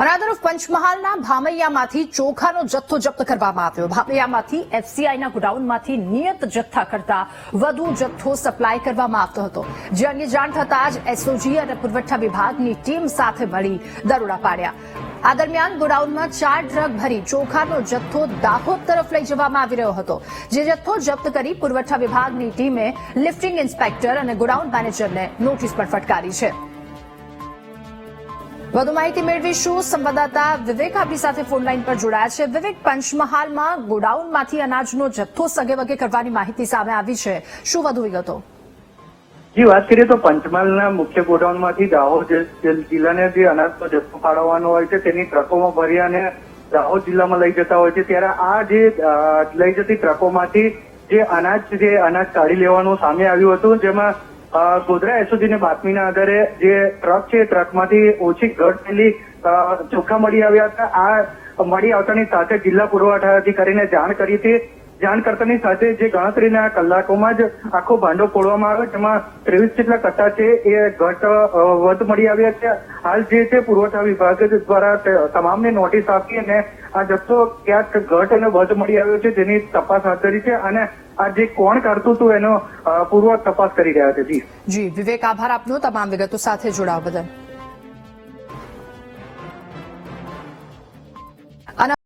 અને આ તરફ પંચમહાલના ભામૈયામાંથી ચોખાનો જથ્થો જપ્ત કરવામાં આવ્યો. ભામૈયામાંથી એફસીઆઈના ગોડાઉનમાંથી નિયત જથ્થા કરતા વધુ જથ્થો સપ્લાય કરવામાં આવતો હતો. જે અંગે જાણ થતાં જ એસઓજી અને પુરવઠા વિભાગની ટીમ સાથે મળી દરોડા પાડ્યા. આ દરમિયાન ગોડાઉનમાં ચાર ટ્રક ભરી ચોખાનો જથ્થો દાહોદ તરફ લઈ જવામાં આવી રહ્યો હતો. જે જથ્થો જપ્ત કરી પુરવઠા વિભાગની ટીમે લિફ્ટિંગ ઇન્સ્પેક્ટર અને ગોડાઉન મેનેજરને નોટિસ પણ ફટકારી છે. વધુ માહિતી મેળવીશું. સંવાદદાતા વિવેક આપણી સાથે ફોનલાઈન પર જોડાયા છે. વિવેક, પંચમહાલમાં ગોડાઉનમાંથી અનાજનો જથ્થો સગે વગે કરવાની માહિતી સામે આવી છે. શું વધુ વિગતો? જી, વાત કરીએ તો પંચમહાલના મુખ્ય ગોડાઉનમાંથી દાહોદ જિલ્લાને જે અનાજનો જથ્થો ફાળવવાનો હોય છે, તેની ટ્રકોમાં ભરી અને દાહોદ જિલ્લામાં લઈ જતા હોય છે. ત્યારે આ જે લઈ જતી ટ્રકોમાંથી જે અનાજ જે અનાજ કાઢી લેવાનું સામે આવ્યું હતું. જેમાં ગોધરા એસઓજીની બાતમીના આધારે જે ટ્રક છે, ટ્રકમાંથી ઓછી ઘટેલી ચોખ્ખા મળી આવ્યા હતા. આ મળી આવતાની સાથે જિલ્લા પુરવઠા અધિકારીને જાણ કરી હતી. જાણ કરતાની સાથે જે ગણતરીના કલાકોમાં જ આખો ભાંડો ફોડવામાં આવ્યો, જેમાં ત્રેવીસ જેટલા કટ્ટા છે, એ ઘટ વધ મળી આવ્યા છે. હાલ જે છે, પુરવઠા વિભાગ દ્વારા તમામને નોટિસ આપી અને આ જથ્થો ક્યાંક ઘટ અને વધ મળી આવ્યો છે, જેની તપાસ હાથ ધરી છે અને આ જે કોણ કરતું હતું એનો પૂર્વક પૂર્વ તપાસ કરી રહ્યા છે. જી. જી, વિવેક, આભાર આપનો તમામ વિગતો સાથે જોડાવા બદલ.